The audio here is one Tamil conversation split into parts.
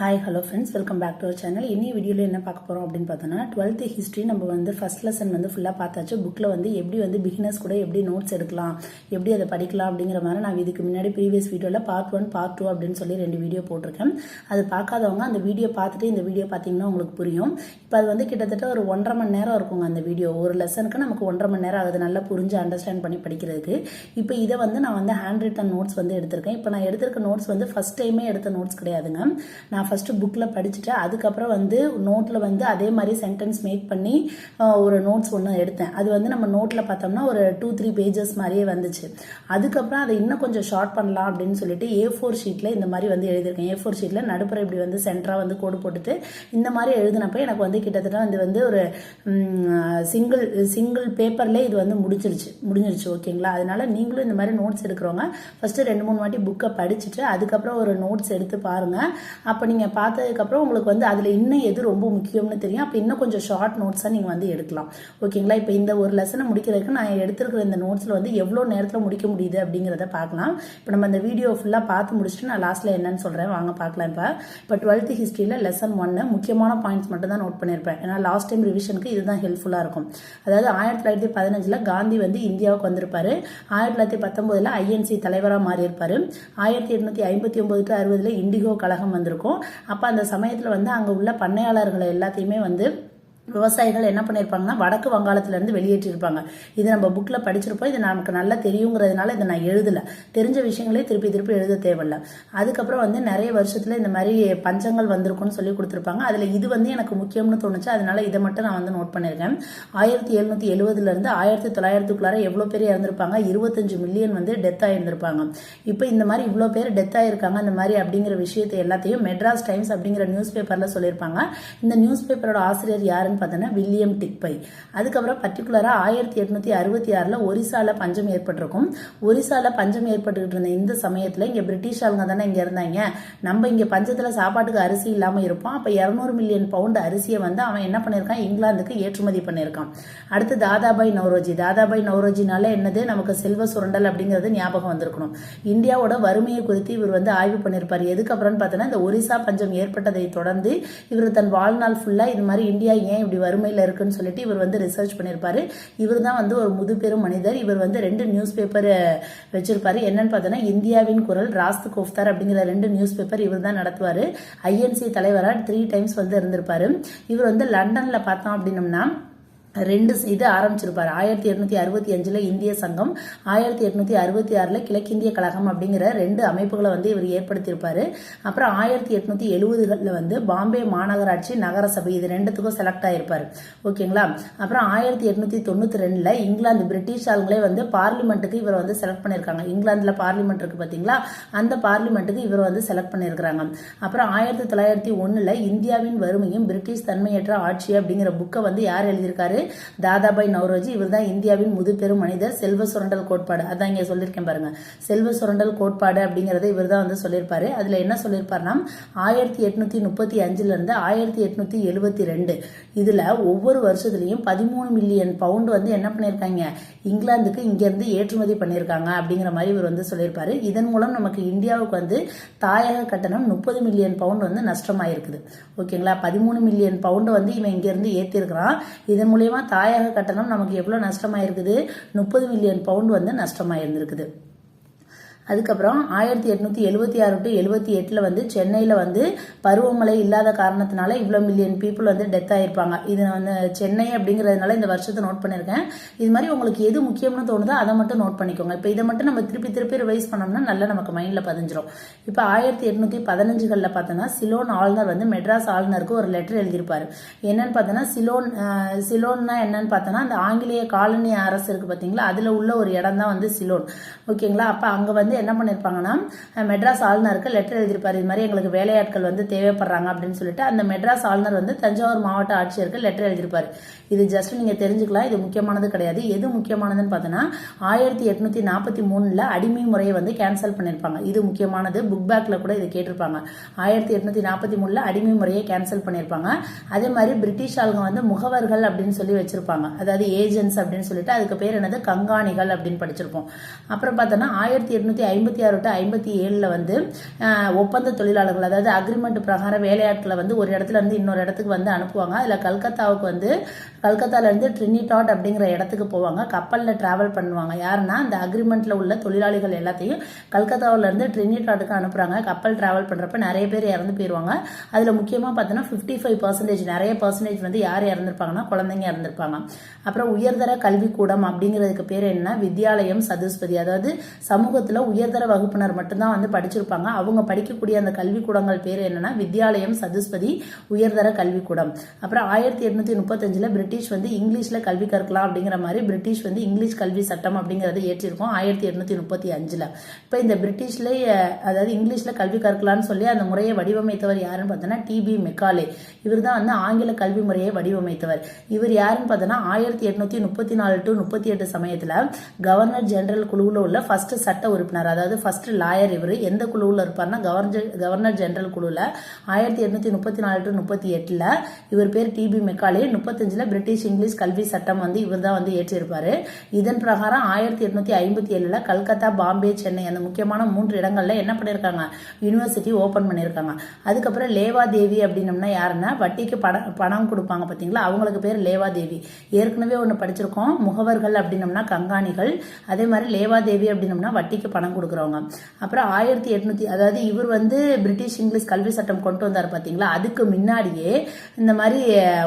Hi hello friends welcome back to our channel இன்னி வீடியோவில் என்ன பார்க்க போகிறோம் அப்படின்னு பார்த்தோன்னா டுவெல்த்து ஹிஸ்ட்ரி நம்ம வந்து ஃபர்ஸ்ட் லெசன் வந்து ஃபுல்லாக பார்த்தாச்சு. புக்கில் வந்து எப்படி வந்து பிகினர்ஸ் கூட எப்படி நோட்ஸ் எடுக்கலாம் எப்படி அதை படிக்கலாம் அப்படிங்கிற மாதிரி நான் இதுக்கு முன்னாடி ப்ரீவியஸ் வீடியோவில் பார்ட் ஒன் பார்ட் டூ அப்படின்னு சொல்லி ரெண்டு வீடியோ போட்டிருக்கேன். அது பார்க்காதவங்க அந்த வீடியோ பார்த்துட்டு இந்த வீடியோ பார்த்தீங்கன்னா உங்களுக்கு புரியும். இப்போ அது வந்து கிட்டத்தட்ட ஒரு ஒன்றரை மணி நேரம் இருக்குங்க அந்த வீடியோ ஒரு லெசனுக்கு நமக்கு ஒன்றரை மணி நேரம் ஆகுது. நல்லா புரிஞ்சு அண்டர்ஸ்டாண்ட் பண்ணி படிக்கிறதுக்கு. இப்போ இதை வந்து நான் வந்து ஹேண்ட் ரிட்டன் நோட்ஸ் வந்து எடுத்திருக்கேன். இப்போ நான் எடுத்திருக்க நோட்ஸ் வந்து ஃபஸ்ட் டைமே எடுத்த நோட்ஸ் கிடையாதுங்க. நான் ஃபஸ்ட்டு புக்கில் படிச்சுட்டு அதுக்கப்புறம் வந்து நோட்டில் வந்து அதே மாதிரி சென்டென்ஸ் மேக் பண்ணி ஒரு நோட்ஸ் ஒன்று எடுத்தேன். அது வந்து நம்ம நோட்டில் பார்த்தோம்னா ஒரு டூ த்ரீ பேஜஸ் மாதிரியே வந்துச்சு. அதுக்கப்புறம் அதை இன்னும் கொஞ்சம் ஷார்ட் பண்ணலாம் அப்படின்னு சொல்லிட்டு ஏ ஃபோர் ஷீட்டில் இந்த மாதிரி வந்து எழுதியிருக்கேன். ஏ ஃபோர் ஷீட்டில் நடுப்புற இப்படி வந்து சென்டராக வந்து கோடு போட்டுட்டு இந்த மாதிரி எழுதினப்போ எனக்கு வந்து கிட்டத்தட்ட வந்து வந்து ஒரு சிங்கிள் சிங்கிள் பேப்பர்லேயே இது வந்து முடிச்சிருச்சு முடிஞ்சிருச்சு ஓகேங்களா? அதனால நீங்களும் இந்த மாதிரி நோட்ஸ் எடுக்கிறவங்க ஃபஸ்ட்டு ரெண்டு மூணு வாட்டி புக்கை படிச்சுட்டு அதுக்கப்புறம் ஒரு நோட்ஸ் எடுத்து பாருங்கள் அப்போ நீங்கள் நீங்கள் பார்த்ததுக்கப்புறம் உங்களுக்கு வந்து அதில் இன்னும் எது ரொம்ப முக்கியம்னு தெரியும். அப்போ இன்னும் கொஞ்சம் ஷார்ட் நோட்ஸாக நீங்கள் வந்து எடுக்கலாம். ஓகேங்களா? இப்போ இந்த ஒரு லெசனை முடிக்கிறதுக்கு நான் எடுத்திருக்கிற இந்த நோட்ஸில் வந்து எவ்வளோ நேரத்தில் முடிக்க முடியுது அப்படிங்கிறத பார்க்கலாம். இப்போ நம்ம இந்த வீடியோ ஃபுல்லாக பார்த்து முடிச்சுட்டு நான் லாஸ்ட்டில் என்னன்னு சொல்கிறேன் வாங்க பார்க்கலாம் இப்போ. இப்போ டுவெல்த்து ஹிஸ்ட்ரியில் லெசன் ஒன்று முக்கியமான பாயிண்ட்ஸ் மட்டும் தான் நோட் பண்ணியிருப்பேன். ஏன்னா லாஸ்ட் டைம் ரிவிஷனுக்கு இதுதான் ஹெல்ப்ஃபுல்லாக இருக்கும். அதாவது ஆயிரத்தி தொள்ளாயிரத்தி பதினஞ்சில் காந்தி வந்து இந்தியாவுக்கு வந்திருப்பார். ஆயிரத்தி தொள்ளாயிரத்தி பத்தொம்போதில் ஐஎன்சி தலைவராக மாறியிருப்பார். ஆயிரத்தி எட்நூத்தி ஐம்பத்தி ஒம்பது டு அறுபதில் இண்டிகோ கழகம் வந்திருக்கும். அப்போ அந்த சமயத்தில் வந்து அங்கே உள்ள பண்ணையாளர்களை எல்லாத்தையுமே வந்து விவசாயிகள் என்ன பண்ணியிருப்பாங்கன்னா வடக்கு வங்காளத்திலேருந்து வெளியேற்றிருப்பாங்க. இது நம்ம புக்கில் படிச்சிருப்போம். இது நமக்கு நல்லா தெரியுங்கிறதுனால இதை நான் எழுதலை. தெரிஞ்ச விஷயங்களே திருப்பி திருப்பி எழுத தேவையில்லை. அதுக்கப்புறம் வந்து நிறைய வருஷத்தில் இந்த மாதிரி பஞ்சங்கள் வந்திருக்கும்னு சொல்லி கொடுத்துருப்பாங்க. அதில் இது வந்து எனக்கு முக்கியம்னு தோணுச்சு. அதனால இதை மட்டும் நான் வந்து நோட் பண்ணியிருக்கேன் ஆயிரத்தி எழுநூற்றி எழுபதுலேருந்து ஆயிரத்தி தொள்ளாயிரத்துக்குள்ளார எவ்வளோ பேர் இறந்துருப்பாங்க? இருபத்தஞ்சு மில்லியன் வந்து டெத் ஆகியிருந்திருப்பாங்க இப்போ இந்த மாதிரி இவ்வளோ பேர் டெத் ஆகியிருக்காங்க அந்த மாதிரி அப்படிங்கிற விஷயத்தை எல்லாத்தையும் மெட்ராஸ் டைம்ஸ் அப்படிங்கிற நியூஸ் பேப்பரில் சொல்லியிருப்பாங்க. இந்த நியூஸ் பேப்பரோட ஆசிரியர் யாருன்னு பார்த்தோன்னா வில்லியம் டிக்பை. அதுக்கப்புறம் பர்டிகுலராக ஆயிரத்தி எட்நூத்தி அறுபத்தி ஆறில் ஒரிசாவில் பஞ்சம் ஏற்பட்டிருக்கும். ஒரிசாவில் பஞ்சம் ஏற்பட்டுக்கிட்டு இருந்த இந்த சமயத்தில் இங்கே பிரிட்டிஷாருங்க தானே இங்கே இருந்தாங்க. நம்ம இங்கே பஞ்சத்தில் சாப்பாட்டுக்கு அரிசி இல்லாமல் இருப்போம். அப்போ இரநூறு மில்லியன் பவுண்ட் அரிசியை வந்து அவன் என்ன பண்ணியிருக்கான்? இங்கிலாந்துக்கு ஏற்றுமதி பண்ணியிருக்கான். அடுத்து தாதாபாய் நவ்ரோஜி. தாதாபாய் நவ்ரோஜினால என்னது? நமக்கு செல்வ சுரண்டல் அப்படிங்கிறது ஞாபகம் வந்திருக்கணும். இந்தியாவோட வறுமையை குறித்து இவர் வந்து ஆய்வு பண்ணியிருப்பார். எதுக்கப்புறம்னு பார்த்தோன்னா இந்த ஒரிசா பஞ்சம் ஏற்பட்டதை தொடர்ந்து இவர் தன் வாழ்நாள் ஃபுல்லாக இது மாதிரி இந்தியா ஏன் இப்படி வறுமையில் இருக்குன்னு சொல்லிட்டு இவர் வந்து ரிசர்ச் பண்ணியிருப்பாரு. இவர் தான் வந்து ஒரு முதுபெரும் மனிதர். இவர் வந்து ரெண்டு நியூஸ் பேப்பர் வச்சிருப்பாரு. என்னன்னு பார்த்தோன்னா இந்தியாவின் குரல் ராஸ்து கோஃப்தார் அப்படிங்கிற ரெண்டு நியூஸ் பேப்பர் இவர் தான் நடத்துவார் ஐஎன்சி தலைவராக த்ரீ டைம்ஸ் வந்து இருந்திருப்பார். இவர் வந்து லண்டனில் பார்த்தோம் அப்படின்னம்னா ரெண்டு இது ஆரம்பிச்சிருப்பார். ஆயிரத்தி எட்நூத்தி அறுபத்தி அஞ்சுல இந்திய சங்கம் ஆயிரத்தி எட்நூத்தி அறுபத்தி ஆறுல கிழக்கிந்திய கழகம் அப்படிங்கிற ரெண்டு அமைப்புகளை வந்து இவர் ஏற்படுத்தியிருப்பாரு. அப்புறம் ஆயிரத்தி எட்நூத்தி எழுபதுகளில் வந்து பாம்பே மாநகராட்சி நகரசபை இது ரெண்டுத்துக்கும் செலக்ட் ஆயிருப்பாரு. ஓகேங்களா? அப்புறம் ஆயிரத்தி எட்நூத்தி தொண்ணூத்தி ரெண்டுல இங்கிலாந்து பிரிட்டிஷ் ஆளுங்களே வந்து பார்லிமெண்ட்டுக்கு இவர் வந்து செலக்ட் பண்ணியிருக்காங்க. இங்கிலாந்துல பார்லிமெண்ட் இருக்கு பாத்தீங்களா? அந்த பார்லிமெண்ட்டுக்கு இவர் வந்து செலக்ட் பண்ணியிருக்கிறாங்க. அப்புறம் ஆயிரத்தி தொள்ளாயிரத்தி ஒண்ணுல இந்தியாவின் வறுமையும் பிரிட்டிஷ் தன்மையற்ற ஆட்சி அப்படிங்கிற புக்கை வந்து யார் எழுதியிருக்காரு? தாதாபாய் நவ்ரோஜி இவர் தான் இந்தியாவின் முதுபெரும் மனிதர். செல்வ சுரண்டல் கோட்பாடு. அதான் இங்கே சொல்லியிருக்கேன் பாருங்க. செல்வ சுரண்டல் கோட்பாடு அப்படிங்கறத இவர் தான் வந்து சொல்லியிருப்பாரு. அதில் என்ன சொல்லியிருப்பாருன்னா ஆயிரத்தி எட்நூத்தி முப்பத்தி அஞ்சுலேருந்து ஆயிரத்தி எட்நூத்தி எழுபத்தி ரெண்டு இதில் ஒவ்வொரு வருஷத்துலையும் பதிமூணு மில்லியன் பவுண்டு வந்து என்ன பண்ணியிருக்காங்க? இங்கிலாந்துக்கு இங்கேருந்து ஏற்றுமதி பண்ணியிருக்காங்க அப்படிங்கிற மாதிரி இவர் வந்து சொல்லியிருப்பாரு. இதன் மூலம் நமக்கு இந்தியாவுக்கு வந்து தாயக கட்டணம் முப்பது மில்லியன் பவுண்ட் வந்து நஷ்டமாயிருக்குது. ஓகேங்களா? பதிமூணு மில்லியன் பவுண்டு வந்து இவன் இங்கேருந்து ஏற்றிருக்கிறான் இதன் மூலியமா தாயக கட்டணம் நமக்கு எவ்வளவு நஷ்டமாயிருக்குது? முப்பது மில்லியன் பவுண்ட் வந்து நஷ்டமாயிருந்திருக்குது. அதுக்கப்புறம் ஆயிரத்தி எட்நூத்தி எழுபத்தி ஆறு டு எழுபத்தி எட்டில் வந்து சென்னையில் வந்து பருவமழை இல்லாத காரணத்தினால இவ்வளோ மில்லியன் பீப்புள் வந்து டெத் ஆகிருப்பாங்க இது வந்து சென்னை அப்படிங்கிறதுனால இந்த வருஷத்தை நோட் பண்ணியிருக்கேன் இது மாதிரி உங்களுக்கு எது முக்கியம்னு தோணுதோ அதை மட்டும் நோட் பண்ணிக்கோங்க. இப்போ இதை மட்டும் நம்ம திருப்பி திருப்பி ரிவைஸ் பண்ணோம்னா நல்லா நமக்கு மைண்டில் பதிஞ்சிரும். இப்போ ஆயிரத்தி எட்நூற்றி பதினஞ்சுகளில் பார்த்தோன்னா சிலோன் ஆளுநர் வந்து மெட்ராஸ் ஆளுநருக்கு ஒரு லெட்டர் எழுதியிருப்பார். என்னன்னு பார்த்தோன்னா சிலோன் சிலோன்னா என்னன்னு பார்த்தோன்னா அந்த ஆங்கிலேய காலனி அரசு இருக்குது பார்த்தீங்களா அதில் உள்ள ஒரு இடம் தான் வந்து சிலோன். ஓகேங்களா? அப்போ அங்கே வந்து என்ன பண்ணியிருப்பாங்கன்னா மெட்ராஸ் ஆளுநருக்கு லெட்டர் எழுதியிருப்பார். இது மாதிரி எங்களுக்கு வேலையாட்கள் வந்து தேவைப்படுறாங்க அப்படின்னு சொல்லிட்டு அந்த மெட்ராஸ் ஆளுநர் வந்து தஞ்சாவூர் மாவட்ட ஆட்சியருக்கு லெட்டர் எழுதியிருப்பார். இது ஜஸ்ட் நீங்கள் தெரிஞ்சுக்கலாம். இது முக்கியமானது கிடையாது. எது முக்கியமானதுன்னு பார்த்தோன்னா ஆயிரத்தி எட்நூத்தி நாற்பத்தி மூணில் அடிமை முறையை வந்து கேன்சல் பண்ணியிருப்பாங்க இது முக்கியமானது. புக் பேக்கில் கூட இதை கேட்டிருப்பாங்க. ஆயிரத்தி எட்நூத்தி நாற்பத்தி மூணுல அடிமை முறையை கேன்சல் பண்ணியிருப்பாங்க அதே மாதிரி பிரிட்டிஷ் ஆளுங்க வந்து முகவர்கள் அப்படின்னு சொல்லி வச்சிருப்பாங்க. அதாவது ஏஜென்ட்ஸ் அப்படின்னு சொல்லிட்டு அதுக்கு பேர் என்னது? கங்காணிகள் அப்படின்னு படிச்சிருப்போம். அப்புறம் பார்த்தோன்னா ஆயிரத்தி எட்நூத்தி ஐம்பத்தி ஆறு டு ஐம்பத்தி ஏழில் வந்து ஒப்பந்த தொழிலாளர்கள் அதாவது அக்ரிமெண்ட் பிரகாரம் வேலையாட்களை வந்து ஒரு இடத்துல இருந்து இன்னொரு இடத்துக்கு வந்து அனுப்புவாங்க. அதில் கல்கத்தாவுக்கு வந்து கல்கத்தால இருந்து ட்ரினிடாட் அப்படிங்கிற இடத்துக்கு போவாங்க. கப்பலில் ட்ராவல் பண்ணுவாங்க. யாருன்னா அந்த அக்ரிமெண்ட்டில் உள்ள தொழிலாளிகள் எல்லாத்தையும் கல்கத்தாவிலேருந்து ட்ரினிடாட்டுக்கு அனுப்புகிறாங்க கப்பல் ட்ராவல் பண்ணுறப்ப நிறைய பேர் இறந்து போயிருவாங்க. அதில் முக்கியமாக பார்த்தோன்னா ஃபிஃப்டி ஃபைவ் பர்சன்டேஜ் நிறைய பர்சன்டேஜ் வந்து யார் இறந்திருப்பாங்கன்னா குழந்தைங்க இறந்திருப்பாங்க. அப்புறம் உயர்தர கல்விக்கூடம் அப்படிங்கிறதுக்கு பேர் என்ன? வித்யாலயம் சதுஸ்பதி. அதாவது சமூகத்தில் உயர்தர வகுப்பினர் மட்டும்தான் வந்து படிச்சிருப்பாங்க. அவங்க படிக்கக்கூடிய அந்த கல்விக்கூடங்கள் பேர் என்னன்னா வித்யாலயம் சதுஸ்பதி உயர்தர கல்விக்கூடம். அப்புறம் ஆயிரத்தி எட்நூத்தி முப்பத்தஞ்சில் பிரிட்டிஷ் பிரிட்டிஷ் வந்து இங்கிலீஷில் கல்வி கற்கலாம் அப்படிங்கிற மாதிரி பிரிட்டிஷ் வந்து இங்கிலீஷ் கல்வி சட்டம் அப்படிங்கிறத ஏற்றிருக்கோம் ஆயிரத்தி எட்நூத்தி முப்பத்தி அஞ்சில். இப்போ இந்த பிரிட்டிஷில் அதாவது இங்கிலீஷில் கல்வி கற்கலாம்னு சொல்லி அந்த முறையை வடிவமைத்தவர் யாருன்னு பார்த்தோன்னா டிபி மெக்காலே. இவர் தான் வந்து ஆங்கில கல்வி முறையை வடிவமைத்தவர். இவர் யாருன்னு பார்த்தோன்னா ஆயிரத்தி எட்நூத்தி முப்பத்தி நாலு டு முப்பத்தி எட்டு சமயத்தில் கவர்னர் ஜெனரல் குழுவில் உள்ள ஃபர்ஸ்ட் சட்ட உறுப்பினர் அதாவது ஃபர்ஸ்ட் லாயர் இவர் எந்த குழுவில் இருப்பார்னா கவர்னர் கவர்னர் ஜெனரல் குழுவில் ஆயிரத்தி எட்நூத்தி முப்பத்தி நாலு டு முப்பத்தி எட்டில் இவர் பேர் டிபி மெக்காலே. முப்பத்தஞ்சில் பிரிட்டிஷ் இங்கிலீஷ் கல்வி சட்டம் வந்து இவர் தான் வந்து ஏற்றிருப்பாரு. இதன் பிரகாரம் ஆயிரத்தி எட்நூத்தி ஐம்பத்தி ஏழுல கல்கத்தா பாம்பே சென்னை அந்த முக்கியமான மூன்று இடங்கள்ல என்ன பண்ணியிருக்காங்க யூனிவர்சிட்டி ஓபன் பண்ணியிருக்காங்க அதுக்கப்புறம் லேவா தேவி அப்படின்னம்னா யாருன்னா வட்டிக்கு பணம் பணம் கொடுப்பாங்க பார்த்தீங்களா அவங்களுக்கு பேர் லேவா தேவி ஏற்கனவே ஒன்று படிச்சிருக்கோம் முகவர்கள் அப்படின்னம்னா கங்காணிகள். அதே மாதிரி லேவா தேவி அப்படின்னம்னா வட்டிக்கு பணம் கொடுக்குறவங்க. அப்புறம் ஆயிரத்தி எட்நூத்தி அதாவது இவர் வந்து பிரிட்டிஷ் இங்கிலீஷ் கல்வி சட்டம் கொண்டு வந்தார் பார்த்தீங்களா அதுக்கு முன்னாடியே இந்த மாதிரி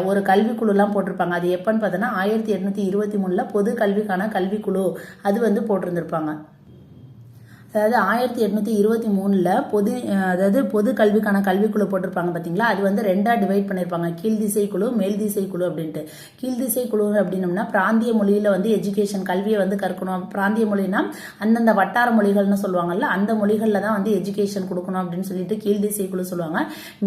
ஒரு கல்விக்குழுலாம் போட்டிருப்பாங்க. அது எப்பன்னு பார்த்தோன்னா ஆயிரத்தி எட்நூத்தி இருபத்தி மூணுல பொது கல்விக்கான கல்விக்குழு அது வந்து போட்டிருந்திருப்பாங்க. அதாவது ஆயிரத்தி எட்நூத்தி இருபத்தி மூணுல பொது அதாவது பொது கல்விக்கான கல்விக்குழு போட்டிருப்பாங்க பாத்தீங்களா? அது வந்து ரெண்டா டிவைட் பண்ணிருப்பாங்க. கீழ் திசை குழு மேல் திசை குழு அப்படின்ட்டு. கீழ் திசை குழு அப்படின்னம்னா பிராந்திய மொழியில வந்து எஜுகேஷன் கல்வியை வந்து கற்கணும். பிராந்திய மொழினா அந்தந்த வட்டார மொழிகள்னு சொல்லுவாங்கல்ல அந்த மொழிகள்ல தான் வந்து எஜுகேஷன் கொடுக்கணும் அப்படின்னு சொல்லிட்டு கீழ் திசை குழு சொல்லுவாங்க.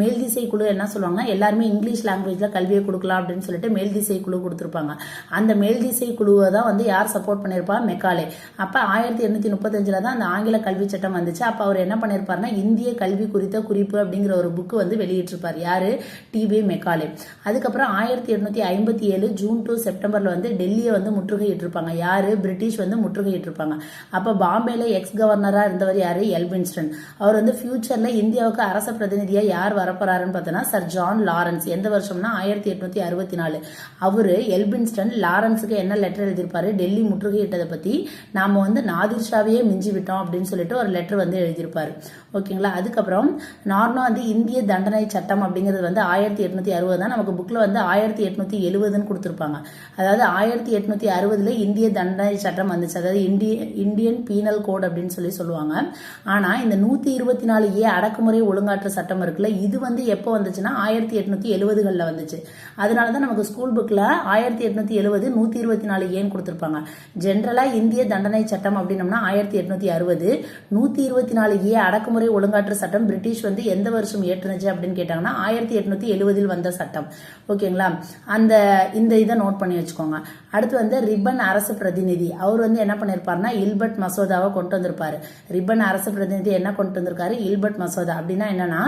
மேல் திசை குழு என்ன சொல்லுவாங்க? எல்லாருமே இங்கிலீஷ் லாங்குவேஜ்ல கல்வியை கொடுக்கலாம் அப்படின்னு சொல்லிட்டு மேல் திசை குழு கொடுத்துருப்பாங்க. அந்த மேல் திசை குழுவை தான் வந்து யார் சப்போர்ட் பண்ணிருப்பா மெக்காலே. அப்ப ஆயிரத்தி எண்ணூத்தி முப்பத்தஞ்சுல தான் அந்த ஆங்கில கல்வி சட்டம் வந்துச்சு. அப்போ அவர் என்ன பண்ணியிருப்பார்னா இந்திய கல்வி குறித்த குறிப்பு அப்படிங்கிற ஒரு புக்கு வந்து வெளியிட்டிருப்பார். யார்? TB Macaulay. அதுக்கப்புறம் ஆயிரத்தி எட்நூத்தி ஐம்பத்தி ஏழு ஜூன் டு செப்டம்பரில் வந்து டெல்லியை வந்து முற்றுகையிட்டிருப்பாங்க. யார்? பிரிட்டிஷ் வந்து முற்றுகையிட்டிருப்பாங்க. அப்போ பாம்பேல எக்ஸ் கவர்னராக இருந்தவர் யார்? எல்பின்ஸ்டன் அவர் வந்து ஃபியூச்சரில் இந்தியாவுக்கு அரச பிரதிநிதியாக யார் வரப்போறாருன்னு பார்த்தோன்னா சர் ஜான் லாரன்ஸ் எந்த வருஷம்னா ஆயிரத்தி எட்நூத்தி அறுபத்தி நாலு அவர் எல்பின்ஸ்டன் லாரன்ஸுக்கு என்ன லெட்டர் எழுதியிருப்பாரு? டெல்லி முற்றுகையிட்டதை பற்றி நாம் வந்து நாதிர் ஷாவையே மிஞ்சி விட்டோம் அப்படின்னு சொல்லிட்டு ஒரு லெட்டர் வந்து எழுதியிருப்பாரு. ஓகேங்களா? அதுக்கப்புறம் நார்மலாக வந்து இந்திய தண்டனை சட்டம் அப்படிங்கிறது வந்து ஆயிரத்தி எட்நூத்தி அறுபது தான். நமக்கு புக்கில் வந்து ஆயிரத்தி எட்நூத்தி எழுபதுன்னு கொடுத்துருப்பாங்க. அதாவது ஆயிரத்தி எட்நூத்தி அறுபதுல இந்திய தண்டனை சட்டம் வந்துச்சு. அதாவது இந்திய இந்தியன் பீனல் கோட் அப்படின்னு சொல்லி சொல்லுவாங்க. ஆனால் இந்த நூற்றி இருபத்தி நாலு ஏ அடக்குமுறை ஒழுங்காற்று சட்டம் இருக்குல்ல இது வந்து எப்போ வந்துச்சுன்னா ஆயிரத்தி எட்நூத்தி எழுபதுகளில் வந்துச்சு. அதனால தான் நமக்கு ஸ்கூல் புக்கில் ஆயிரத்தி எட்நூத்தி எழுபது நூற்றி இருபத்தி நாலு ஏன்னு கொடுத்துருப்பாங்க. ஜென்ரலாக இந்திய தண்டனை சட்டம் அப்படின்னம்னா ஆயிரத்தி எட்நூத்தி அறுபது நூற்றி இருபத்தி நாலு ஏ அடக்குமுறை ஒழுங்காற்று சட்டம் பிரிட்டிஷ் வந்து எந்த வருஷம் ஏற்றுனுச்சு அப்படின்னு கேட்டாங்கன்னா ஆயிரத்தி எட்நூத்தி எழுபதில் வந்த சட்டம். ஓகேங்களா? அந்த இந்த இதை நோட் பண்ணி வச்சுக்கோங்க. அடுத்து வந்து ரிப்பன் அரசு பிரதிநிதி. அவர் வந்து என்ன பண்ணிருப்பாருன்னா இல்பர்ட் மசோதாவை கொண்டு வந்திருப்பார். ரிப்பன் அரசு பிரதிநிதி என்ன கொண்டு வந்திருக்காரு? இல்பர்ட் மசோதா. அப்படின்னா என்னன்னா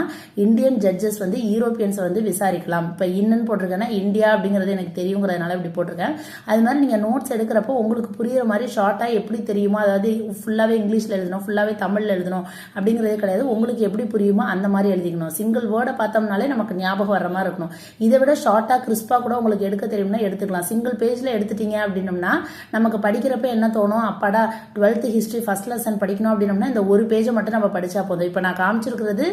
இந்தியன் ஜட்ஜஸ் வந்து யூரோப்பியன்ஸை வந்து விசாரிக்கலாம். இப்போ இன்னன்னு போட்டிருக்கேன்னா இந்தியா அப்படிங்கிறது எனக்கு தெரியுங்கிறதுனால இப்படி போட்டிருக்கேன். அது மாதிரி நீங்கள் நோட்ஸ் எடுக்கிறப்போ உங்களுக்கு புரியுற மாதிரி ஷார்ட்டாக எப்படி தெரியுமோ அதாவது ஃபுல்லாகவே இங்கிலீஷில் எழுதணும் ஃபுல்லாகவே தமிழில் எழுதணும் அப்படிங்கிறதே கிடையாது. உங்களுக்கு எப்படி புரியுமோ அந்த மாதிரி எழுதிக்கணும். சிங்கிள் வேர்டை பார்த்தோம்னாலே நமக்கு ஞாபகம் வர மாதிரி இருக்கணும். இதை விட ஷார்ட்டாக கிறிஸ்பாக கூட உங்களுக்கு எடுக்க தெரியும்னா எடுத்துக்கலாம். சிங்கிள் பேஜில் எடுத்து எடுத்துட்டீங்க அப்படின்னம்னா நமக்கு படிக்கிறப்ப என்ன தோணும்? அப்பாடா டுவெல்த்து ஹிஸ்ட்ரி ஃபஸ்ட் லெசன் படிக்கணும் அப்படின்னம்னா இந்த ஒரு பேஜை மட்டும் நம்ம படித்தா போதும். இப்போ நான் காமிச்சிருக்கிறது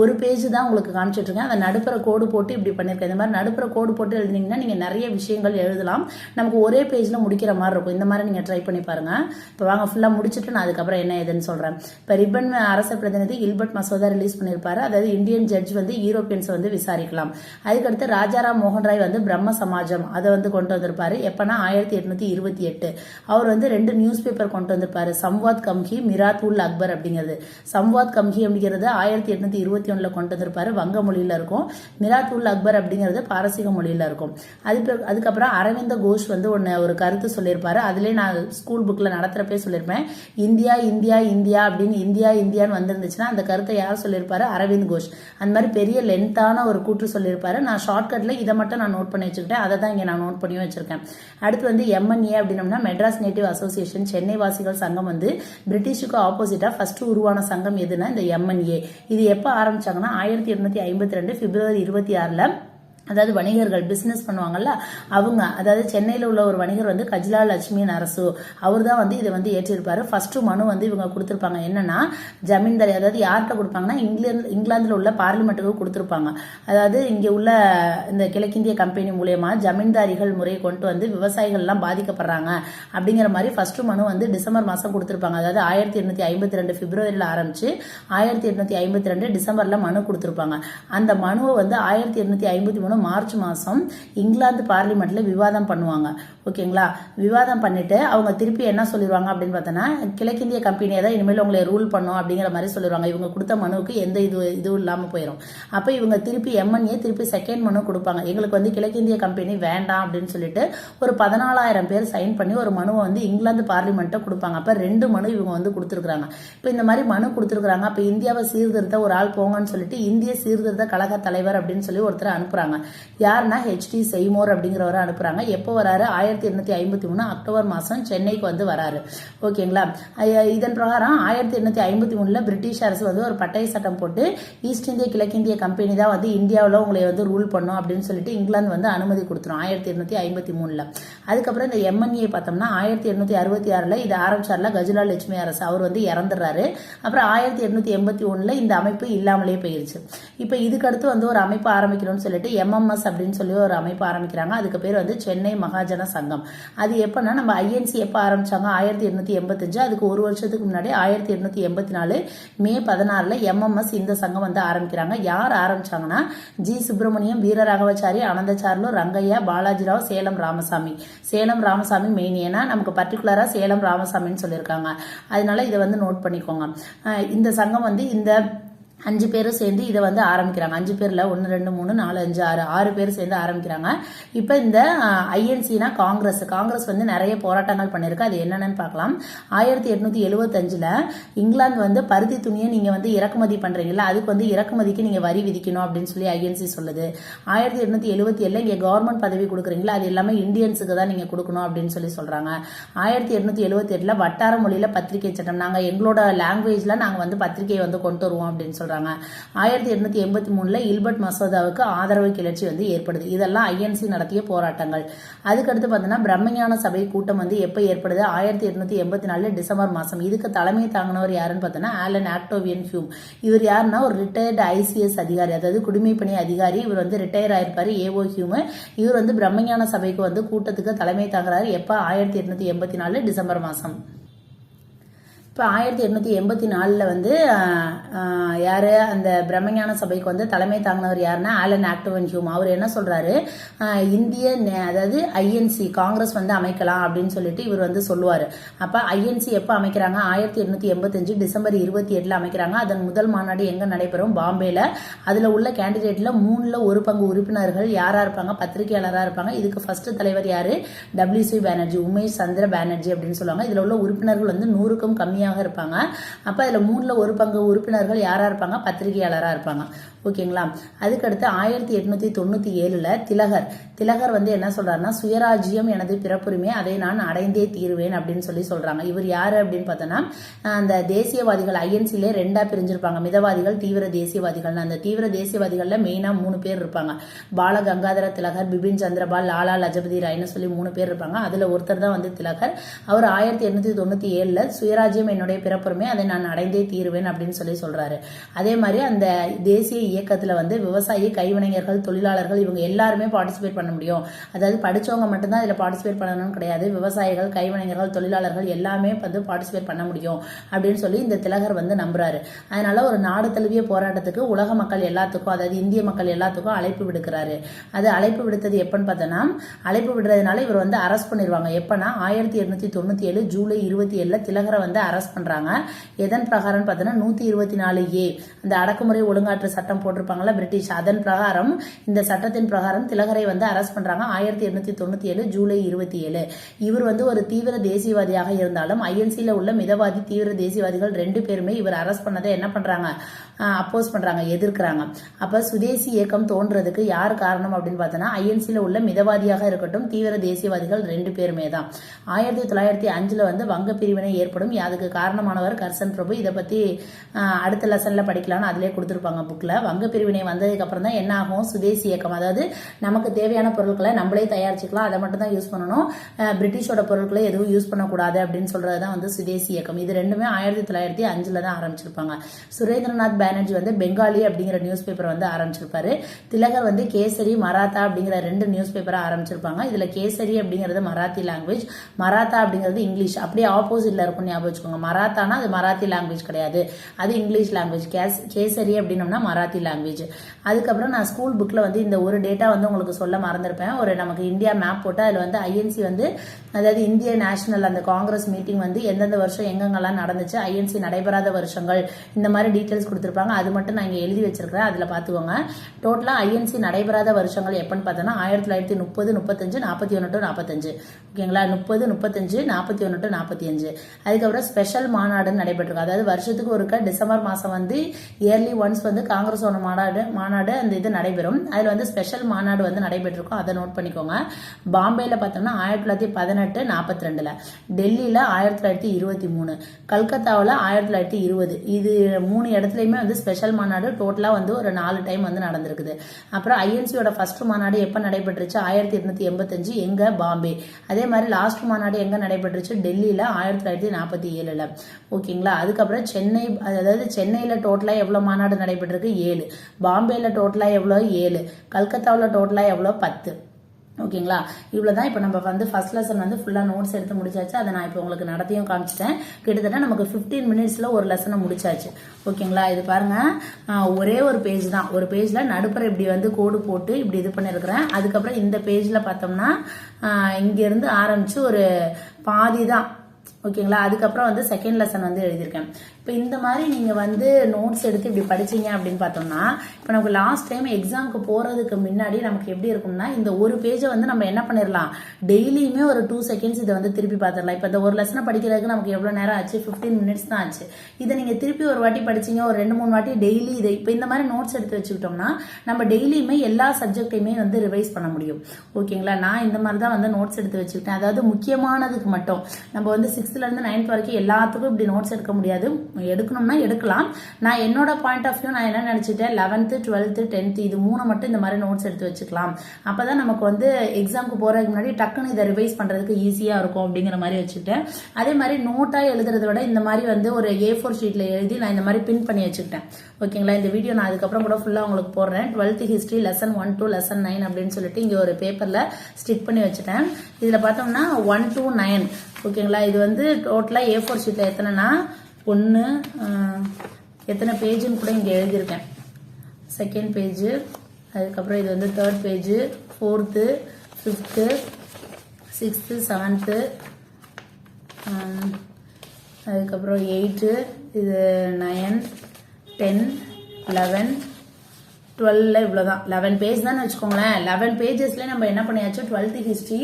ஒரு பேஜ் தான் உங்களுக்கு காமிச்சிட்ருக்கேன். அந்த நடுப்புற கோடு போட்டு இப்படி பண்ணியிருக்கேன் இந்த மாதிரி நடுப்புற கோடு போட்டு எழுதினீங்கன்னா நீங்கள் நிறைய விஷயங்கள் எழுதலாம். நமக்கு ஒரே பேஜில் முடிக்கிற மாதிரி இருக்கும். இந்த மாதிரி நீங்கள் ட்ரை பண்ணி பாருங்க. இப்போ வாங்க ஃபுல்லாக முடிச்சுட்டு நான் அதுக்கப்புறம் என்ன ஏதுன்னு சொல்கிறேன் இப்போ ரிப்பன் அரச பிரதிநிதி இல்பர்ட் மசோதா ரிலீஸ் பண்ணியிருப்பாரு அதாவது இந்தியன் ஜட்ஜ் வந்து யூரோப்பியன்ஸ் வந்து விசாரிக்கலாம். அதுக்கடுத்து ராஜாராம் மோகன் ராய் வந்து பிரம்ம சமாஜம். அதை வந்து கொண்டு வந்திருப்பாரு. எப்பனா ஆயிரத்தி எட்நூத்தி இருபத்தி எட்டு. அவர் வந்து ரெண்டு நியூஸ் பேப்பர் கொண்டு வந்திருப்பாரு. சம்வாத் கம்ஹி மிராத் உல் அக்பர் அப்படிங்கிறது. சம்வாத் கம்ஹி அப்படிங்கிறது ஆயிரத்தி எட்நூத்தி இருபத்தி ஒண்ணுல கொண்டு வந்திருப்பாரு. வங்க மொழியில இருக்கும். மிராத் உல் அக்பர் அப்படிங்கிறது பாரசீக மொழியில இருக்கும். அதுக்கு அதுக்கப்புறம் அரவிந்த கோஷ் வந்து ஒன்னு ஒரு கருத்து சொல்லியிருப்பாரு. அதுலயே நான் ஸ்கூல் புக்ல நடத்துறப்பே சொல்லியிருப்பேன். இந்தியா இந்தியா இந்தியா அப்படின்னு இந்தியா இந்தியான்னு வந்திருந்துச்சுன்னா அந்த கருத்தை யார் சொல்லியிருப்பாரு? அரவிந்த் கோஷ். அந்த மாதிரி பெரிய லென்த்தான ஒரு கூற்று சொல்லியிருப்பாரு. நான் ஷார்ட்கட்ல இதை மட்டும் நான் நோட் பண்ணி வச்சுக்கிட்டேன். அதை தான் இங்கே நான் நோட் பண்ணி வச்சிருக்கேன். அடுத்து வந்து எம்என்ஏ அப்படின்னம்னா மெட்ராஸ் நேட்டிவ் அசோசியேஷன் சென்னை வாசிகள் சங்கம் வந்து பிரிட்டிஷுக்கு ஆப்போசிட்டா ஃபர்ஸ்ட் உருவான சங்கம் எதுனா இந்த எம்என்ஏ இது எப்போ ஆரம்பிச்சாங்கன்னா ஆயிரத்தி எட்நூத்தி ஐம்பத்தி ரெண்டு பிப்ரவரி இருபத்தி ஆறுல அதாவது வணிகர்கள் பிஸ்னஸ் பண்ணுவாங்கல்ல அவங்க அதாவது சென்னையில் உள்ள ஒரு வணிகர் வந்து கஜ்லா லட்சுமியின் அரசு அவர் தான் வந்து இதை வந்து ஏற்றிருப்பாரு. ஃபர்ஸ்ட் மனு வந்து இவங்க கொடுத்துருப்பாங்க. என்னன்னா ஜமீன்தாரி அதாவது யார்கிட்ட கொடுப்பாங்கன்னா இங்கிலாந்து இங்கிலாந்தில் உள்ள பார்லிமெண்ட்டுக்கு கொடுத்துருப்பாங்க. அதாவது இங்கே உள்ள இந்த கிழக்கிந்திய கம்பெனி மூலயமா ஜமீன்தாரிகள் முறையை கொண்டு வந்து விவசாயிகள்லாம் பாதிக்கப்படுறாங்க. அப்படிங்கிற மாதிரி ஃபர்ஸ்ட் மனு வந்து டிசம்பர் மாதம் கொடுத்துருப்பாங்க. அதாவது ஆயிரத்தி எண்ணூற்றி ஐம்பத்தி ரெண்டு பிப்ரவரியில் ஆரம்பிச்சு ஆயிரத்தி எட்நூற்றி ஐம்பத்தி ரெண்டு டிசம்பரில் மனு கொடுத்துருப்பாங்க. அந்த மனுவை வந்து ஆயிரத்தி எண்ணூற்றி ஐம்பத்தி மூணு மார்ச் மாதம் இங்கிலாந்து பார்லிமெண்ட்டில் விவாதம் பண்ணுவாங்க. ஓகேங்களா? விவாதம் பண்ணிட்டு அவங்க திருப்பி என்ன சொல்லிடுவாங்க அப்படின்னு பார்த்தோன்னா கிழக்கிந்திய கம்பெனியை தான் இனிமேல் உங்களை ரூல் பண்ணும் அப்படிங்கிற மாதிரி சொல்லிடுவாங்க இவங்க கொடுத்த மனுவுக்கு எந்த இது இதுவும் இல்லாமல் போயிடும் அப்போ இவங்க திருப்பி எம்என்ஏ திருப்பி செகண்ட் மனு கொடுப்பாங்க. எங்களுக்கு வந்து கிழக்கிந்திய கம்பெனி வேண்டாம் அப்படின்னு சொல்லிட்டு ஒரு பதினாலாயிரம் பேர் சைன் பண்ணி ஒரு மனுவை வந்து இங்கிலாந்து பார்லிமெண்ட்டை கொடுப்பாங்க. அப்போ ரெண்டு மனு இவங்க வந்து கொடுத்துருக்குறாங்க. இப்போ இந்த மாதிரி மனு கொடுத்துருக்குறாங்க. அப்போ இந்தியாவை சீர்திருத்த ஒரு ஆள் போங்கன்னு சொல்லிட்டு இந்திய சீர்திருத்த கழக தலைவர் அப்படின்னு சொல்லி ஒருத்தர் அனுப்புறாங்க. யாருன்னா ஹெச்டி செய்மோர் அப்படிங்கிறவரை அனுப்புறாங்க. எப்போ வராரு? ஆயிரத்தி எண்ணூத்தி ஐம்பத்தி மூணு அக்டோபர் மாதம் சென்னைக்கு வந்து வராரு. ஓகேங்களா? இதன் பிரகாரம் ஆயிரத்தி எண்ணூத்தி ஐம்பத்தி மூணுல பிரிட்டிஷ் அரசு வந்து ஒரு பட்டய சட்டம் போட்டு ஈஸ்ட் இந்திய கிழக்கிந்திய கம்பெனி தான் வந்து இந்தியாவில் உங்களை வந்து ரூல் பண்ணும் அப்படின்னு சொல்லிட்டு இங்கிலாந்து வந்து அனுமதி கொடுத்துரும் ஆயிரத்தி எண்ணூத்தி ஐம்பத்தி மூணுல. அதுக்கப்புறம் இந்த எம்என்ஏ பார்த்தோம்னா ஆயிரத்தி எண்ணூற்றி அறுபத்தி ஆறில் இது ஆரம்பிச்சார்ல கஜுலா லட்சுமி அரசு. அவர் வந்து இறந்துடுறாரு அப்புறம் ஆயிரத்தி எண்ணூற்றி எண்பத்தி ஒன்றில் இந்த அமைப்பு இல்லாமலே போயிருச்சு. இப்போ இதுக்கடுத்து வந்து ஒரு அமைப்பு ஆரம்பிக்கணும்னு சொல்லிட்டு எம்எம்எஸ் அப்படின்னு சொல்லி ஒரு அமைப்பு ஆரம்பிக்கிறாங்க. அதுக்கு பேர் வந்து சென்னை மகாஜன சங்கம். அது எப்போனா நம்ம ஐஎன்சி எப்போ ஆரம்பிச்சாங்க? ஆயிரத்தி எண்ணூத்தி எண்பத்தஞ்சு. அதுக்கு ஒரு வருஷத்துக்கு முன்னாடி ஆயிரத்தி எண்ணூற்றி எண்பத்தி நாலு மே பதினாறில் எம்எம்எஸ் இந்த சங்கம் வந்து ஆரம்பிக்கிறாங்க. யார் ஆரம்பிச்சாங்கன்னா ஜி சுப்பிரமணியம் வீரராகவச்சாரி அனந்தச்சார்லு ரங்கையா பாலாஜிராவ் சேலம் ராமசாமி. சேலம் ராமசாமி மெயின் ஏன்னா நமக்கு பர்டிகுலராக சேலம் ராமசாமின்னு சொல்லியிருக்காங்க. அதனால இதை வந்து நோட் பண்ணிக்கோங்க. இந்த சங்கம் வந்து இந்த அஞ்சு பேரும் சேர்ந்து இதை வந்து ஆரம்பிக்கிறாங்க. அஞ்சு பேரில் ஒன்று ரெண்டு மூணு நாலு அஞ்சு ஆறு ஆறு பேர் சேர்ந்து ஆரம்பிக்கிறாங்க. இப்போ இந்த ஐஎன்சினா காங்கிரஸ். காங்கிரஸ் வந்து நிறைய போராட்டங்கள் பண்ணியிருக்கு அது என்னென்னு பார்க்கலாம். ஆயிரத்தி எட்நூத்தி எழுபத்தஞ்சில் இங்கிலாந்து வந்து பருத்தி துணியை நீங்கள் வந்து இறக்குமதி பண்ணுறீங்களா அதுக்கு வந்து இறக்குமதிக்கு நீங்கள் வரி விதிக்கணும் அப்படின்னு சொல்லி ஐஎன்சி சொல்லுது. ஆயிரத்தி எட்நூத்தி எழுபத்தி ஏழில் இங்கே கவர்மெண்ட் பதவி கொடுக்குறீங்களா அது எல்லாமே இந்தியன்ஸுக்கு தான் நீங்கள் கொடுக்கணும் அப்படின்னு சொல்லி சொல்கிறாங்க ஆயிரத்தி எட்நூத்தி எழுபத்தி எட்டில் வட்டார மொழியில் பத்திரிகை சட்டம். நாங்கள் எங்களோட லாங்குவேஜில் நாங்கள் வந்து பத்திரிகையை வந்து கொண்டு வருவோம் அப்படின்னு சொல்கிறாங்க ஆயிரத்தி எட்நூத்தி எண்பத்தி மூணுல இல்பர்ட் மசோதாவுக்கு ஆதரவு கிளர்ச்சி வந்து ஏற்படுது. இதெல்லாம் ஐஎன்சி நடத்திய போராட்டங்கள். அதுக்கடுத்து பார்த்தீங்கன்னா பிரம்மஞான சபை கூட்டம் வந்து எப்போ ஏற்படுது? ஆயிரத்தி எட்நூத்தி எண்பத்தி நாலு டிசம்பர் மாதம் இதுக்கு தலைமை தாங்கினவர் யாருன்னு பார்த்தோன்னா ஆலன் ஆக்டோவியன் ஹியூம். இவர் யாருன்னா ஒரு ரிட்டையர்டு ஐசிஎஸ் அதிகாரி அதாவது குடிமைப்பணி அதிகாரி. இவர் வந்து ரிட்டையர் ஆயிருப்பார் ஏஓ ஹியூம். இவர் வந்து பிரம்மஞான சபைக்கு வந்து கூட்டத்துக்கு தலைமை தாங்குறாரு. எப்போ? ஆயிரத்தி எட்நூத்தி எண்பத்தி நாலு டிசம்பர் மாதம் இப்போ ஆயிரத்தி எட்நூற்றி எண்பத்தி நாலில் வந்து யார்? அந்த பிரம்மஞான சபைக்கு வந்து தலைமை தாங்கினவர் யாருன்னா ஆலன் ஆக்டோவன் ஹியூம் அவர் என்ன சொல்கிறாரு இந்திய நே- அதாவது ஐஎன்சி காங்கிரஸ் வந்து அமைக்கலாம் அப்படின்னு சொல்லிட்டு இவர் வந்து சொல்லுவார். அப்போ ஐஎன்சி எப்போ அமைக்கிறாங்க? ஆயிரத்தி எட்நூத்தி எண்பத்தஞ்சு டிசம்பர் இருபத்தி எட்டில் அமைக்கிறாங்க. அதன் முதல் மாநாடு எங்கே நடைபெறும்? பாம்பேயில் அதில் உள்ள கேண்டிடேட்டில் மூணில் ஒரு பங்கு உறுப்பினர்கள் யாராக இருப்பாங்க? பத்திரிகையாளராக இருப்பாங்க. இதுக்கு ஃபஸ்ட்டு தலைவர் யார்? டபிள்யூசி பானர்ஜி உமேஷ் சந்திர பானர்ஜி அப்படின்னு சொல்லுவாங்க. இதில் உள்ள உறுப்பினர்கள் வந்து நூறுக்கும் கம்மி கம்மியாக இருப்பாங்க. அப்ப அதில் மூணில் ஒரு பங்கு உறுப்பினர்கள் யாரா இருப்பாங்க? பத்திரிகையாளரா இருப்பாங்க. ஓகேங்களா? அதுக்கடுத்து ஆயிரத்தி எட்நூத்தி தொண்ணூத்தி ஏழுல திலகர். திலகர் வந்து என்ன சொல்றாருன்னா சுயராஜ்யம் எனது பிறப்புரிமை அதை நான் அடைந்தே தீருவேன் அப்படின்னு சொல்லி சொல்றாங்க. இவர் யாரு அப்படின்னு பார்த்தோன்னா அந்த தேசியவாதிகள் ஐஎன்சிலே ரெண்டா பிரிஞ்சிருப்பாங்க. மிதவாதிகள் தீவிர தேசியவாதிகள் அந்த தீவிர தேசியவாதிகள்ல மெயினா மூணு பேர் இருப்பாங்க. பால கங்காதர திலகர் பிபின் சந்திரபால் லாலா லஜபதி ராய்னு சொல்லி மூணு பேர் இருப்பாங்க. அதுல ஒருத்தர் தான் வந்து திலகர். அவர் ஆயிரத்தி எண்ணூத்தி தொண்ணூத்தி ஏழுல சுயராஜ்யம் என்னுடைய பிறப்புரிமை அதை நான் அடைந்தே தீருவேன் அப்படின்னு சொல்லி சொல்றாரு. அதே மாதிரி அந்த தேசிய இயக்கத்தில் வந்து விவசாயி கைவினைஞர்கள் தொழிலாளர்கள் இவங்க எல்லாருமே பார்ட்டிசிபேட் பண்ண முடியும். அதாவது படிச்சவங்க மட்டும்தான் இதில் பார்ட்டிசிபேட் பண்ணணும்னு கிடையாது. விவசாயிகள் கைவினைஞர்கள் தொழிலாளர்கள் எல்லாமே வந்து பார்ட்டிசிபேட் பண்ண முடியும் அப்படின்னு சொல்லி இந்த திலகர் வந்து நம்புறாரு. அதனால ஒரு நாடு தழுவிய போராட்டத்துக்கு உலக மக்கள் எல்லாத்துக்கும் அதாவது இந்திய மக்கள் எல்லாத்துக்கும் அழைப்பு விடுக்கிறாரு. அது அழைப்பு விடுத்தது எப்பன்னு பார்த்தோன்னா அழைப்பு விடுறதுனால இவர் வந்து அரெஸ்ட் பண்ணிடுவாங்க எப்போனா ஆயிரத்தி எட்நூத்தி தொண்ணூற்றி ஏழு ஜூலை இருபத்தி ஏழில் திலகரை வந்து அரெஸ்ட் பண்ணுறாங்க எதன் பிரகாரம் பார்த்தோன்னா நூற்றி இருபத்தி நாலு ஏ அந்த அடக்குமுறை ஒழுங்காற்று சட்டம் சட்டம் போட்டிருப்பாங்கல்ல பிரிட்டிஷ். அதன் பிரகாரம் இந்த சட்டத்தின் பிரகாரம் திலகரை வந்து அரெஸ்ட் பண்றாங்க. ஆயிரத்தி எண்ணூத்தி தொண்ணூத்தி ஏழு ஜூலை இருபத்தி ஏழு இவர் வந்து ஒரு தீவிர தேசியவாதியாக இருந்தாலும் ஐஎன்சியில் உள்ள மிதவாதி தீவிர தேசியவாதிகள் ரெண்டு பேருமே இவர் அரெஸ்ட் பண்ணதை என்ன பண்றாங்க? அப்போஸ் பண்றாங்க எதிர்க்கிறாங்க. அப்ப சுதேசி இயக்கம் தோன்றதுக்கு யார் காரணம் அப்படின்னு பார்த்தோன்னா ஐஎன்சியில் உள்ள மிதவாதியாக இருக்கட்டும் தீவிர தேசியவாதிகள் ரெண்டு பேருமே தான். ஆயிரத்தி தொள்ளாயிரத்தி அஞ்சுல வந்து வங்க பிரிவினை ஏற்படும். அதுக்கு காரணமானவர் கர்சன் பிரபு. இதை பத்தி அடுத்த லெசன்ல படிக்கலாம்னு அதிலே கொடுத்துருப்பாங்க புக்ல வங்க பிரிவினை வந்ததுக்கு அப்புறம் தான் என்ன ஆகும் சுதேசி இயக்கம். அதாவது நமக்கு தேவையான பொருட்களை நம்மளே தயாரிச்சுக்கலாம். அதை மட்டும் தான் யூஸ் பண்ணணும். பிரிட்டிஷோட பொருட்களை எதுவும் யூஸ் பண்ணக்கூடாது அப்படின்னு சொல்றது தான் வந்து சுதேசி இயக்கம். இது ரெண்டுமே ஆயிரத்தி தொள்ளாயிரத்தி அஞ்சுல தான் ஆரம்பிச்சிருப்பாங்க. சுரேந்திரநாத் பானர்ஜி வந்து பெங்காலி அப்படிங்கிற நியூஸ் பேப்பர் வந்து ஆரம்பிச்சிருப்பாரு. திலகர் வந்து கேசரி மராத்தா அப்படிங்கிற ரெண்டு நியூஸ் பேப்பரை ஆரம்பிச்சிருப்பாங்க. இதுல கேசரி அப்படிங்கிறது மராத்தி லாங்குவேஜ் மராத்தா அப்படிங்கிறது இங்கிலீஷ். அப்படியே ஆப்போசிட்ல இருக்கும் ஞாபகம் வச்சுக்கோங்க. மராத்தானா அது மராத்தி லாங்குவேஜ் கிடையாது. அது இங்கிலீஷ் லாங்குவேஜ் கேஸ் கேசரி அப்படின்னோம்னா மராத்தி லாங்குவேஜ் அதுக்கப்புறம் நான் ஸ்கூல் புக்கில் வந்து இந்த ஒரு டேட்டா வந்து உங்களுக்கு சொல்ல மறந்துருப்பேன். ஒரு நமக்கு இந்தியா மேப் போட்டு அதில் வந்து ஐஎன்சி வந்து அதாவது இந்திய நேஷனல் அந்த காங்கிரஸ் மீட்டிங் வந்து எந்தெந்த வருஷம் எங்கெங்கெல்லாம் நடந்துச்சு ஐஎன்சி நடைபெறாத வருஷங்கள் இந்த மாதிரி டீட்டெயில்ஸ் கொடுத்துருப்பாங்க. அது மட்டும் நான் இங்கே எழுதி வச்சிருக்கிறேன். அதில் பார்த்துக்கோங்க டோட்டலாக ஐஎன்சி நடைபெறாத வருஷங்கள் எப்போன்னு பார்த்தோன்னா ஆயிரத்தி தொள்ளாயிரத்தி முப்பது முப்பத்தஞ்சு நாற்பத்தி ஒன்று டு நாற்பத்தஞ்சு. ஓகேங்களா முப்பது முப்பத்தஞ்சு நாற்பத்தி ஒன்று டு நாற்பத்தி அஞ்சு. அதுக்கப்புறம் ஸ்பெஷல் மாநாடுன்னு நடைபெற்றிருக்கும் அதாவது வருஷத்துக்கு ஒருக்க டிசம்பர் மாதம் வந்து இயர்லி ஒன்ஸ் வந்து காங்கிரஸோட மாநாடு மாநாடு அந்த இது நடைபெறும். அதில் வந்து ஸ்பெஷல் மாநாடு வந்து நடைபெற்றிருக்கும். அதை நோட் பண்ணிக்கோங்க. பாம்பேயில் பார்த்தோம்னா ஆயிரத்தி தொள்ளாயிரத்தி பதினெட்டு நாற்பத்தி ரெண்டில் டெல்லியில் ஆயிரத்தி தொள்ளாயிரத்தி இருபத்தி மூணு. கல்கத்தாவில் ஆயிரத்தி தொள்ளாயிரத்தி இருபது. இது மூணு இடத்துலையுமே வந்து ஸ்பெஷல் மாநாடு டோட்டலாக வந்து ஒரு நாலு டைம் வந்து நடந்திருக்குது. அப்புறம் ஐஎன்சியோட ஃபர்ஸ்ட் மாநாடு எப்போ நடைபெற்றுச்சு? ஆயிரத்தி எட்நூத்தி எண்பத்தஞ்சு எங்கே? பாம்பே. அதே மாதிரி லாஸ்ட் மாநாடு எங்கே நடைபெற்றுச்சு? டெல்லியில் ஆயிரத்தி தொள்ளாயிரத்தி நாற்பத்தி ஏழில். ஓகேங்களா? அதுக்கப்புறம் சென்னை அதாவது சென்னையில் டோட்டலாக எவ்வளோ மாநாடு நடைபெற்றிருக்கு? ஏழு. பாம்பேயில் டோட்டலாக எவ்வளோ? ஏழு. கல்கத்தாவில் டோட்டலாக எவ்வளோ? பத்து. ஓகேங்களா? இவ்வளோ தான் இப்போ நம்ம வந்து ஃபர்ஸ்ட் லெசன் வந்து ஃபுல்லாக நோட்ஸ் எடுத்து முடிச்சாச்சு. அதை நான் இப்போ உங்களுக்கு நடத்தியும் காமிச்சிட்டேன். கிட்டத்தட்ட நமக்கு ஃபிஃப்டீன் மினிட்ஸில் ஒரு லெசனை முடிச்சாச்சு. ஓகேங்களா? இது பாருங்க. ஒரே ஒரு பேஜ் தான். ஒரு பேஜில் நடுப்புற இப்படி வந்து கோடு போட்டு இப்படி இது பண்ணியிருக்கிறேன் அதுக்கப்புறம் இந்த பேஜில் பார்த்தோம்னா இங்கேருந்து ஆரம்பித்து ஒரு பாதி தான். ஓகேங்களா? அதுக்கப்புறம் வந்து செகண்ட் லெசன் வந்து எழுதியிருக்கேன். இப்போ இந்த மாதிரி நீங்கள் வந்து நோட்ஸ் எடுத்து இப்படி படிச்சீங்க அப்படின்னு பார்த்தோம்னா இப்போ நமக்கு லாஸ்ட் டைம் எக்ஸாமுக்கு போகிறதுக்கு முன்னாடி நமக்கு எப்படி இருக்கும்னா இந்த ஒரு பேஜை வந்து நம்ம என்ன பண்ணிடலாம் டெய்லியுமே ஒரு டூ செகண்ட்ஸ் இதை வந்து திருப்பி பார்த்துடலாம் இப்போ இந்த ஒரு லெசனை படிக்கிறதுக்கு நமக்கு எவ்வளோ நேரம் ஆச்சு? ஃபிஃப்டீன் மினிட்ஸ் தான் ஆச்சு. இதை நீங்கள் திருப்பி ஒரு வாட்டி படிச்சீங்க ஒரு ரெண்டு மூணு வாட்டி டெய்லி இதை இப்போ இந்த மாதிரி நோட்ஸ் எடுத்து வச்சுக்கிட்டோம்னா நம்ம டெய்லியுமே எல்லா சப்ஜெக்டையுமே வந்து ரிவைஸ் பண்ண முடியும். ஓகேங்களா? நான் இந்த மாதிரி தான் வந்து நோட்ஸ் எடுத்து வச்சுக்கிட்டேன். அதாவது முக்கியமானதுக்கு மட்டும். நம்ம வந்து சிக்ஸ் இருந்து நைன்த் வரைக்கும் எல்லாத்துக்கும் இப்படி நோட்ஸ் எடுக்க முடியாது. எடுக்கணும்னா எடுக்கலாம். நான் என்னோட பாயிண்ட் ஆஃப் வியூ நான் என்ன நினச்சிட்டேன்? லெவன்த்து டுவெல்த்து டென்த்து இது மூணு மட்டும் இந்த மாதிரி நோட்ஸ் எடுத்து வச்சுக்கலாம். அப்போ தான் நமக்கு வந்து எக்ஸாமுக்கு போகிறதுக்கு முன்னாடி டக்குன்னு இதை ரிவைஸ் பண்ணுறதுக்கு ஈஸியாக இருக்கும் அப்படிங்கிற மாதிரி வச்சுக்கிட்டேன். அதே மாதிரி நோட்டாக எழுதுறத விட இந்த மாதிரி வந்து ஒரு ஏ ஃபோர் ஷீட்டில் எழுதி நான் இந்த மாதிரி பின் பண்ணி வச்சுக்கிட்டேன். ஓகேங்களா? இந்த வீடியோ நான் அதுக்கப்புறம் கூட ஃபுல்லாக உங்களுக்கு போடுறேன். Twelfth history lesson one two lesson nine அப்படின்னு சொல்லிட்டு இங்கே ஒரு பேப்பரில் ஸ்டிக் பண்ணி வச்சுட்டேன். இதில் பார்த்தோம்னா ஒன் டூ நைன் ஓகேங்களா? இது வந்து டோட்டலாக ஏ ஃபோர் ஷீட்டில் எத்தனைனா ஒன்று எத்தனை பேஜுன்னு கூட இங்கே எழுதியிருக்கேன். செகண்ட் பேஜு அதுக்கப்புறம் இது வந்து third page fourth fifth sixth seventh அதுக்கப்புறம் எயிட்டு இது நயன் டென் லெவன் டுவெல்ல இவ்வளோதான் லெவன் பேஜ் தான் வச்சுக்கோங்களேன். லெவன் பேஜஸ்லேயே நம்ம என்ன பண்ணியாச்சு? Twelfth history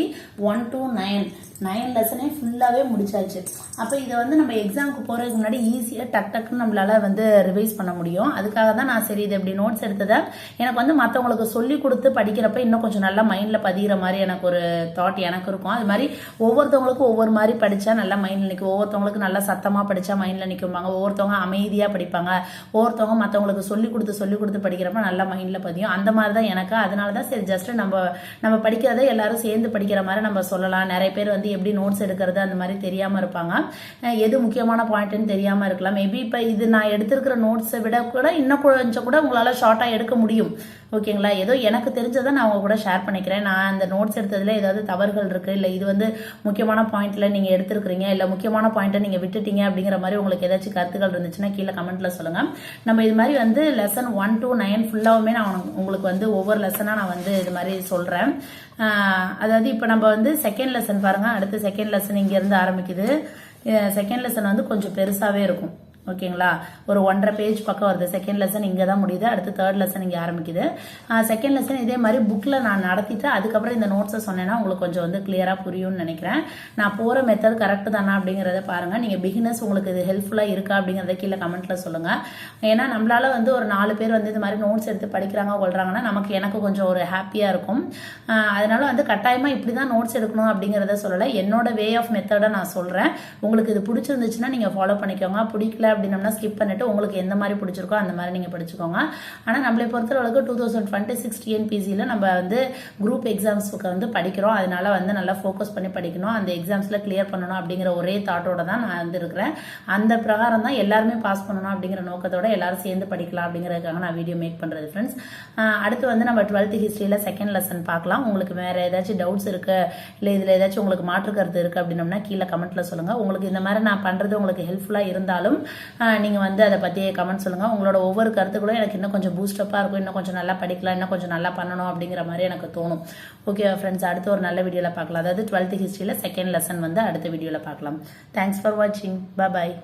one two nine nine லெசனே ஃபுல்லாகவே முடிச்சாச்சு. அப்போ இதை வந்து நம்ம எக்ஸாமுக்கு போகிறதுக்கு முன்னாடி ஈஸியாக டக் டக்குன்னு நம்மளால் வந்து ரிவைஸ் பண்ண முடியும். அதுக்காக தான் நான் சரி இது இப்படி நோட்ஸ் எடுத்ததை? எனக்கு வந்து மற்றவங்களுக்கு சொல்லி கொடுத்து படிக்கிறப்ப இன்னும் கொஞ்சம் நல்லா மைண்டில் பதிகிற மாதிரி எனக்கு ஒரு தாட் எனக்கு இருக்கும். அது மாதிரி ஒவ்வொருத்தவங்களுக்கும் ஒவ்வொரு மாதிரி படித்தா நல்லா மைண்டில் நிற்கும் ஒவ்வொருத்தவங்களுக்கு நல்லா சத்தமாக படித்தா மைண்டில் நிற்குவாங்க ஒவ்வொருத்தவங்க அமைதியாக படிப்பாங்க. ஒவ்வொருத்தவங்க மற்றவங்களுக்கு சொல்லி கொடுத்து சொல்லி கொடுத்து படிக்கிறப்ப நல்லா மைண்டில் பதியும். அந்த மாதிரி தான் எனக்கு. அதனால தான் சரி ஜஸ்ட் நம்ம நம்ம படிக்கிறத எல்லாரும் சேர்ந்து படிக்கிற மாதிரி நம்ம சொல்லலாம். நிறைய பேர் வந்து எப்படி நோட்ஸ் எடுக்கிறது அந்த மாதிரி தெரியாமல் இருப்பாங்க. எது முக்கியமான பாயிண்ட்னு தெரியாமல் இருக்கலாம். மேபி இப்போ இது நான் எடுத்திருக்கிற நோட்ஸை விட கூட இன்னும் கொஞ்சம் கூட உங்களால் ஷார்ட்டாக எடுக்க முடியும். ஓகேங்களா? ஏதோ எனக்கு தெரிஞ்சதை நான் அவங்க கூட ஷேர் பண்ணிக்கிறேன். நான் அந்த நோட்ஸ் எடுத்ததில் ஏதாவது தவறுகள் இருக்குது இல்லை இது வந்து முக்கியமான பாயிண்ட்டில் நீங்கள் எடுத்துருக்கிறீங்க? இல்லை முக்கியமான பாயிண்ட்டை நீங்கள் விட்டுட்டீங்க அப்படிங்கிற மாதிரி உங்களுக்கு ஏதாச்சும் கருத்துக்கள் இருந்துச்சுன்னா கீழே கமெண்ட்டில் சொல்லுங்கள் நம்ம இது மாதிரி வந்து லெசன் ஒன் டூ நைன் ஃபுல்லாவுமே நான் உங்களுக்கு வந்து ஒவ்வொரு லெசனாக நான் வந்து இது மாதிரி சொல்கிறேன் அதாவது இப்போ நம்ம வந்து செகண்ட் லெசன் பாருங்கள் அடுத்து செகண்ட் லெசன் இங்கேருந்து ஆரம்பிக்குது. செகண்ட் லெசன் வந்து கொஞ்சம் பெருசாகவே இருக்கும். ஓகேங்களா? ஒரு ஒன்றரை பேஜ் பக்கம் வருது. செகண்ட் லெசன் இங்கே தான் முடியுது. அடுத்து தேர்ட் லெசன் இங்கே ஆரம்பிக்குது. செகண்ட் லெசன் இதே மாதிரி புக்கில் நான் நடத்திட்டு அதுக்கப்புறம் இந்த நோட்ஸை சொன்னேன்னா உங்களுக்கு கொஞ்சம் வந்து கிளியராக புரியும்னு நினைக்கிறேன். நான் போகிற மெத்தட் கரெக்டு தானா அப்படிங்கிறத பாருங்கள் நீங்கள் பிகினர்ஸ் உங்களுக்கு இது ஹெல்ப்ஃபுல்லாக இருக்கா அப்படிங்கிறத கீழே கமெண்ட்டில் சொல்லுங்கள் ஏன்னா நம்மளால் வந்து ஒரு நாலு பேர் வந்து இந்த மாதிரி நோட்ஸ் எடுத்து படிக்கிறாங்க கொள்றாங்கன்னா நமக்கு எனக்கு கொஞ்சம் ஒரு ஹாப்பியாக இருக்கும். அதனால வந்து கட்டாயமாக இப்படி தான் நோட்ஸ் எடுக்கணும் அப்படிங்கிறத சொல்லலை. என்னோட வே ஆஃப் மெத்தடை நான் சொல்கிறேன் உங்களுக்கு இது பிடிச்சிருந்துச்சுன்னா நீங்கள் ஃபாலோ பண்ணிக்கோங்க. பிடிக்கல அப்படின்னம்னா ஸ்கிப் பண்ணிட்டு உங்களுக்கு எந்த மாதிரி பிடிச்சிருக்கோ அந்த மாதிரி நீங்கள் படிச்சுக்கோங்க. ஆனால் நம்மளை பொறுத்தளவுக்கு டூ தௌசண்ட் டுவெண்ட்டி சிக்ஸ் டிஎன்பிசியில் நம்ம வந்து குரூப் எக்ஸாம்ஸுக்கு வந்து படிக்கிறோம். அதனால வந்து நல்லா ஃபோக்கஸ் பண்ணி படிக்கணும். அந்த எக்ஸாம்ஸில் கிளியர் பண்ணணும் அப்படிங்கிற ஒரே தாட்டோட தான் நான் வந்து இருக்கிறேன். அந்த பிரகாரம் தான் எல்லாருமே பாஸ் பண்ணணும் அப்படிங்கிற நோக்கத்தோட எல்லாரும் சேர்ந்து படிக்கலாம் அப்படிங்கிறதுக்காக நான் வீடியோ மேக் பண்ணுறது ஃப்ரெண்ட்ஸ் அடுத்து வந்து நம்ம டுவெல்த் ஹிஸ்ட்ரியில் செகண்ட் லெசன் பார்க்கலாம். உங்களுக்கு வேறு ஏதாச்சும் டவுட்ஸ் இருக்குது இல்லை இதில் ஏதாச்சும் உங்களுக்கு மாற்று கருத்து இருக்குது அப்படின்னம்னா கீழே கமெண்ட்டில் சொல்லுங்கள் உங்களுக்கு இந்த மாதிரி நான் பண்ணுறது உங்களுக்கு ஹெல்ப்ஃபுல்லாக இருந்தாலும் நீங்கள் வந்து அதை பற்றி கமெண்ட் சொல்லுங்கள் உங்களோட ஒவ்வொரு கருத்துக்களும் எனக்கு இன்னும் கொஞ்சம் பூஸ்டப்பாக இருக்கும். இன்னும் கொஞ்சம் நல்லா படிக்கலாம். இன்னும் கொஞ்சம் நல்லா பண்ணணும் அப்படிங்கிற மாதிரி எனக்கு தோணும். ஓகே ஃப்ரெண்ட்ஸ் அடுத்து ஒரு நல்ல வீடியோவில் பார்க்கலாம். அதாவது டுவெல்த் ஹிஸ்ட்ரியில் செகண்ட் லெசன் வந்து அடுத்த வீடியோவில் பார்க்கலாம். தேங்க்ஸ் ஃபார் வாட்சிங் பாய்